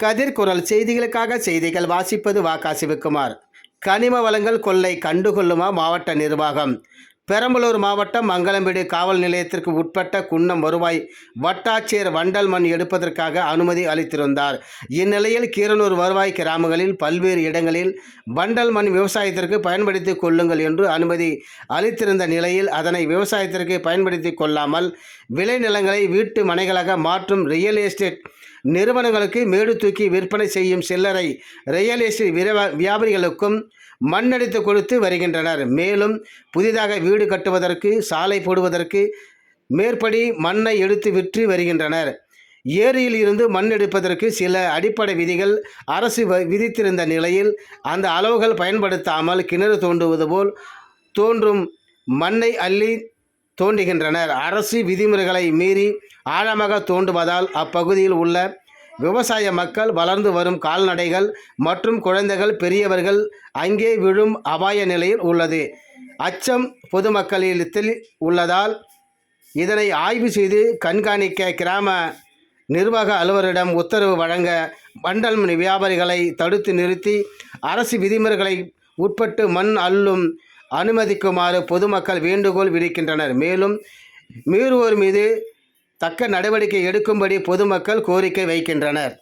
கதிர்குரல் செய்திகளுக்காக செய்திகள் வாசிப்பது வாக்கா சிவக்குமார் கனிம வளங்கள் கொள்ளை கண்டுகொள்ளுமா மாவட்ட நிர்வாகம். பெரம்பலூர் மாவட்டம் மங்களம்பேடு காவல் நிலையத்திற்கு உட்பட்ட குன்னம் வருவாய் வட்டாட்சியர் வண்டல் மண் எடுப்பதற்காக அனுமதி அளித்திருந்தார். இந்நிலையில் கீரனூர் வருவாய் கிராமங்களில் பல்வேறு இடங்களில் வண்டல் மண் விவசாயத்திற்கு பயன்படுத்தி கொள்ளுங்கள் என்று அனுமதி அளித்திருந்த நிலையில் அதனை விவசாயத்திற்கு பயன்படுத்தி கொள்ளாமல் விளைநிலங்களை வீட்டு மனைகளாக மாற்றும் ரியல் எஸ்டேட் நிறுவனங்களுக்கு மேடு தூக்கி விற்பனை செய்யும் சில்லறை ரியல் எஸ்டேட் விரவ- வியாபாரிகளுக்கும் மண்ணெடுத்து கொடுத்து வருகின்றனர். மேலும் புதிதாக வீடு கட்டுவதற்கு சாலை போடுவதற்கு மேற்படி மண்ணை எடுத்து விற்று வருகின்றனர். ஏரியில் இருந்து மண் எடுப்பதற்கு சில அடிப்படை விதிகள் அரசு வ- விதித்திருந்த நிலையில் அந்த அளவுகள் பயன்படுத்தாமல் கிணறு தோண்டுவது போல் தோன்றும் மண்ணை அள்ளி தோண்டுகின்றனர் அரசு விதிமுறைகளை மீறி ஆழமாக தோண்டுவதால் அப்பகுதியில் உள்ள விவசாய மக்கள் வளர்ந்து வரும் கால்நடைகள் மற்றும் குழந்தைகள் பெரியவர்கள் அங்கே விழும் அபாய நிலையில் உள்ளது. அச்சம் பொதுமக்களிடத்தில் உள்ளதால் இதனை ஆய்வு செய்து கண்காணிக்க கிராம நிர்வாக அலுவலரிடம் உத்தரவு வழங்க மண்டல் வியாபாரிகளை தடுத்து நிறுத்தி அரசு விதிமுறைகளை உட்பட்டு மண் அள்ளும் அனுமதிக்குமாறு பொதுமக்கள் வேண்டுகோள் விடுக்கின்றனர். மேலும் மீறுவோர் மீது தக்க நடவடிக்கை எடுக்கும்படி பொதுமக்கள் கோரிக்கை வைக்கின்றனர்.